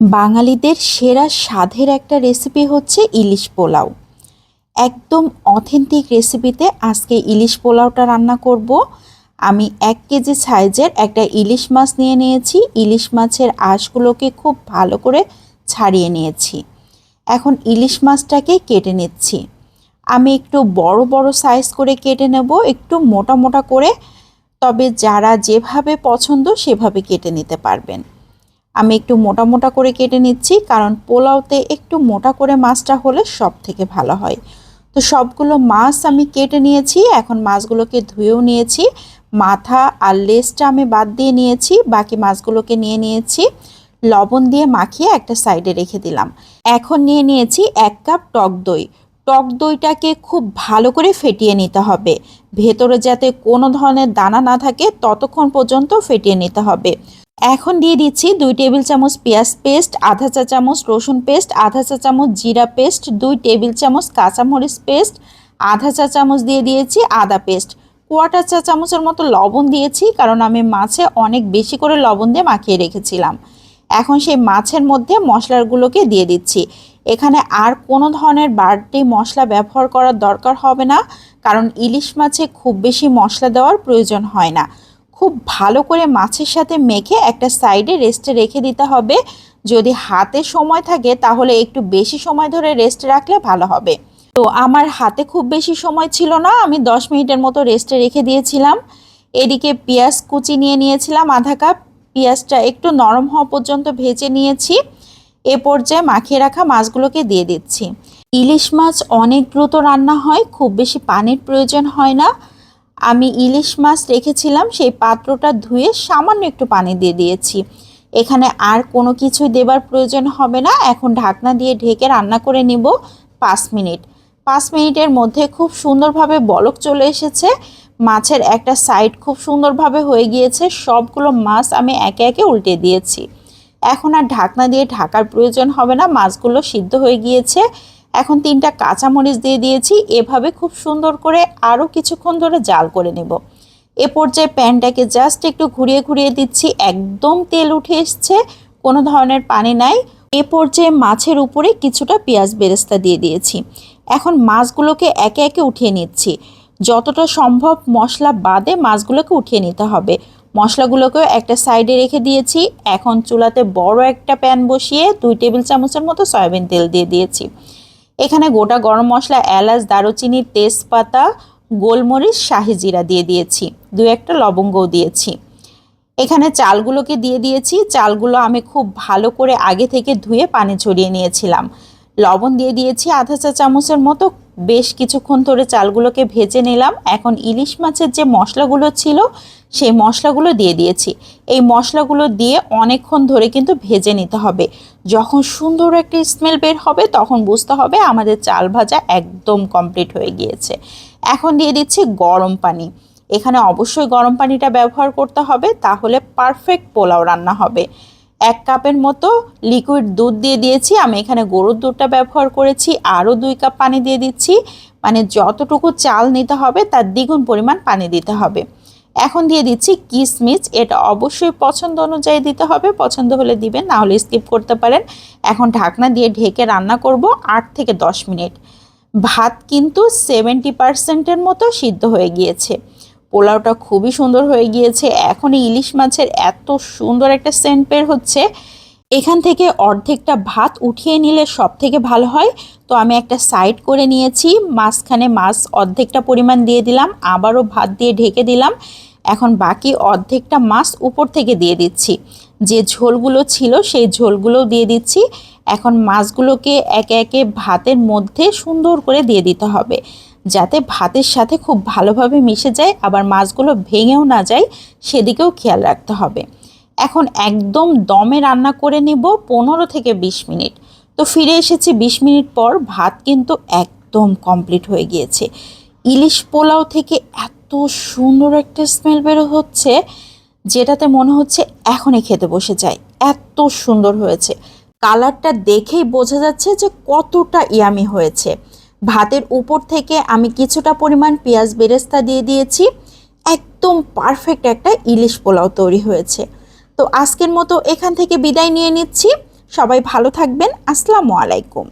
বাঙালিদের সেরা স্বাদের একটা রেসিপি হচ্ছে ইলিশ পোলাও। একদম অথেন্টিক রেসিপিতে আজকে ইলিশ পোলাওটা রান্না করব। আমি এক কেজি সাইজের একটা ইলিশ মাছ নিয়ে নিয়েছি। ইলিশ মাছের আঁশগুলোকে খুব ভালো করে ছাড়িয়ে নিয়েছি। এখন ইলিশ মাছটাকে কেটে নিচ্ছি। আমি একটু বড় বড় সাইজ করে কেটে নেব, একটু মোটা মোটা করে। তবে যারা যেভাবে পছন্দ সেভাবে কেটে নিতে পারবেন। আমি একটু মোটা মোটা করে কেটে নিচ্ছি, কারণ পোলাওতে একটু মোটা করে মাছটা হলে সব থেকে ভালো হয়। তো সবগুলো মাছ আমি কেটে নিয়েছি, এখন মাছগুলোকে ধুয়েও নিয়েছি, মাথা আর লেজটা আমি বাদ দিয়ে নিয়েছি, বাকি মাছগুলোকে নিয়ে নিয়েছি, লবণ দিয়ে মাখিয়ে একটা সাইডে রেখে দিলাম। এখন নিয়ে নিয়েছি এক কাপ টক দই। টক দইটাকে খুব ভালো করে ফেটিয়ে নিতে হবে। ভেতরে যাতে কোনো ধরনের দানা না থাকে, ততক্ষণ পর্যন্ত ফেটিয়ে নিতে হবে। এখন দিয়ে দিচ্ছি দুই টেবিল চামচ পেঁয়াজ পেস্ট, আধা চা চামচ রসুন পেস্ট, আধা চা চামচ জিরা পেস্ট, দুই টেবিল চামচ কাঁচামরিচ পেস্ট, আধা চা চামচ দিয়ে দিয়েছি আদা পেস্ট। কোয়াটার চা চামচের মতো লবণ দিয়েছি কারণ আমি মাছে অনেক বেশি করে লবণ দিয়ে মাখিয়ে রেখেছিলাম। এখন সেই মাছের মধ্যে মশলাগুলোকে দিয়ে দিচ্ছি। এখানে আর কোনো ধরনের বাড়তি মশলা ব্যবহার করার দরকার হবে না, কারণ ইলিশ মাছে খুব বেশি মশলা দেওয়ার প্রয়োজন হয় না। খুব ভালো করে মাছের সাথে মেখে একটা সাইডে রেস্টে রেখে দিতে হবে। যদি হাতে সময় থাকে তাহলে একটু বেশি সময় ধরে রেস্টে রাখলে ভালো হবে। তো আমার হাতে খুব বেশি সময় ছিল না, আমি 10 মিনিটের মতো রেস্টে রেখে দিয়েছিলাম। এদিকে পেঁয়াজ কুচি নিয়ে নিয়েছিলাম আধা কাপ, পেঁয়াজটা একটু নরম হওয়া পর্যন্ত ভেজে নিয়েছি। এ পর্যায়ে মাখিয়ে রাখা মাছগুলোকে দিয়ে দিচ্ছি। ইলিশ মাছ অনেক দ্রুত রান্না হয়, খুব বেশি পানির প্রয়োজন হয় না। আমি ইলিশ মাছ রেখেছিলাম, সেই পাত্রটা ধুয়ে সামান্য একটু পানি দিয়ে দিয়েছি। এখানে আর কোনো কিছু দেবার প্রয়োজন হবে না। এখন ঢাকনা দিয়ে ঢেকে রান্না করে নিব পাঁচ মিনিট। পাঁচ মিনিটের মধ্যে খুব সুন্দরভাবে বলক চলে এসেছে। মাছের একটা সাইড খুব সুন্দরভাবে হয়ে গিয়েছে। সবগুলো মাছ আমি একে একে উল্টে দিয়েছি। এখন আর ঢাকনা দিয়ে ঢাকার প্রয়োজন হবে না। মাছগুলো সিদ্ধ হয়ে গিয়েছে। এখন তিনটা কাঁচামরিচ দিয়ে দিয়েছি, এভাবে খুব সুন্দর করে আরও কিছুক্ষণ ধরে জাল করে নেব। এ পর্যায়ে প্যানটাকে জাস্ট একটু ঘুরিয়ে ঘুরিয়ে দিচ্ছি, একদম তেল উঠে এসছে, কোনো ধরনের পানি নাই। এ পর্যায়ে মাছের উপরে কিছুটা পেঁয়াজ বেরেস্তা দিয়ে দিয়েছি। এখন মাছগুলোকে একে একে উঠিয়ে নিচ্ছি। যতটা সম্ভব মশলা বাদে মাছগুলোকে উঠিয়ে নিতে হবে। মশলাগুলোকেও একটা সাইডে রেখে দিয়েছি। এখন চুলাতে বড় একটা প্যান বসিয়ে দুই টেবিল চামচের মতো সয়াবিন তেল দিয়ে দিয়েছি। এখানে গোটা গরম মশলা, এলাচ, দারুচিনি, তেজপাতা, গোলমরিচ, শাহি জিরা দিয়ে দিয়েছি। দু একটা লবঙ্গও দিয়েছি। এখানে চালগুলোকে দিয়ে দিয়েছি। চালগুলো আমি খুব ভালো করে আগে থেকে ধুয়ে পানি ছড়িয়ে নিয়েছিলাম। লবণ দিয়ে দিয়েছি আধা চা চামচের মতো বেশ কিছুক্ষণ ধরে চালগুলোকে ভেজে নিলাম। এখন ইলিশ মাছের যে মশলাগুলো ছিল, সেই মশলাগুলো দিয়ে দিয়েছি। এই মশলাগুলো দিয়ে অনেকক্ষণ ধরে কিন্তু ভেজে নিতে হবে। যখন সুন্দর একটা স্মেল বের হবে, তখন বুঝতে হবে আমাদের চাল ভাজা একদম কমপ্লিট হয়ে গিয়েছে। এখন দিয়ে দিচ্ছি গরম পানি। এখানে অবশ্যই গরম পানিটা ব্যবহার করতে হবে, তাহলে পারফেক্ট পোলাও রান্না হবে। এক কাপের মতো লিকুইড দুধ দিয়ে দিয়েছি। আমি এখানে গরুর দুধটা ব্যবহার করেছি, আরও দুই কাপ পানি দিয়ে দিচ্ছি। মানে যতটুকু চাল নিতে হবে, তার দ্বিগুণ পরিমাণ পানি দিতে হবে। এখন দিয়ে দিচ্ছি কিসমিচ এটা অবশ্যই পছন্দ অনুযায়ী দিতে হবে, পছন্দ হলে দিবেন, না হলে স্কিপ করতে পারেন। এখন ঢাকনা দিয়ে ঢেকে রান্না করব আট থেকে দশ মিনিট। ভাত কিন্তু সেভেন্টি পার্সেন্টের মতো সিদ্ধ হয়ে গিয়েছে। পোলাওটা খুবই সুন্দর হয়ে গিয়েছে। এখন ইলিশ মাছের এত সুন্দর একটা সেন্ট বের হচ্ছে। এখান থেকে অর্ধেকটা ভাত উঠিয়ে নিলে সব থেকে ভালো হয়। তো আমি একটা সাইড করে নিয়েছি, মাঝখানে মাছ অর্ধেকটা পরিমাণ দিয়ে দিলাম, আবারও ভাত দিয়ে ঢেকে দিলাম। এখন বাকি অর্ধেকটা মাছ উপর থেকে দিয়ে দিচ্ছি। যে ঝোলগুলো ছিল সেই ঝোলগুলোও দিয়ে দিচ্ছি। এখন মাছগুলোকে একে একে ভাতের মধ্যে সুন্দর করে দিয়ে দিতে হবে। যাতে ভাতের সাথে খুব ভালোভাবে মিশে যায়, আবার মাছগুলো ভেঙেও না যায়, সেদিকেও খেয়াল রাখতে হবে। এখন একদম দমে রান্না করে নেব পনেরো থেকে বিশ মিনিট। তো ফিরে এসেছি বিশ মিনিট পর, ভাত কিন্তু একদম কমপ্লিট হয়ে গিয়েছে। ইলিশ পোলাও থেকে এত সুন্দর একটা স্মেল বেরো হচ্ছে, যেটাতে মনে হচ্ছে এখনই খেতে বসে যায় এত সুন্দর হয়েছে। কালারটা দেখেই বোঝা যাচ্ছে যে কতটা ইয়ামি হয়েছে। ভাতের উপর থেকে আমি কিছুটা পরিমাণ পেঁয়াজ বেরেস্তা দিয়ে দিয়েছি। একদম পারফেক্ট একটা ইলিশ পোলাও তৈরি হয়েছে। তো আজকের মতো এখান থেকে বিদায় নিয়ে নিচ্ছি। সবাই ভালো থাকবেন। আসসালামু আলাইকুম।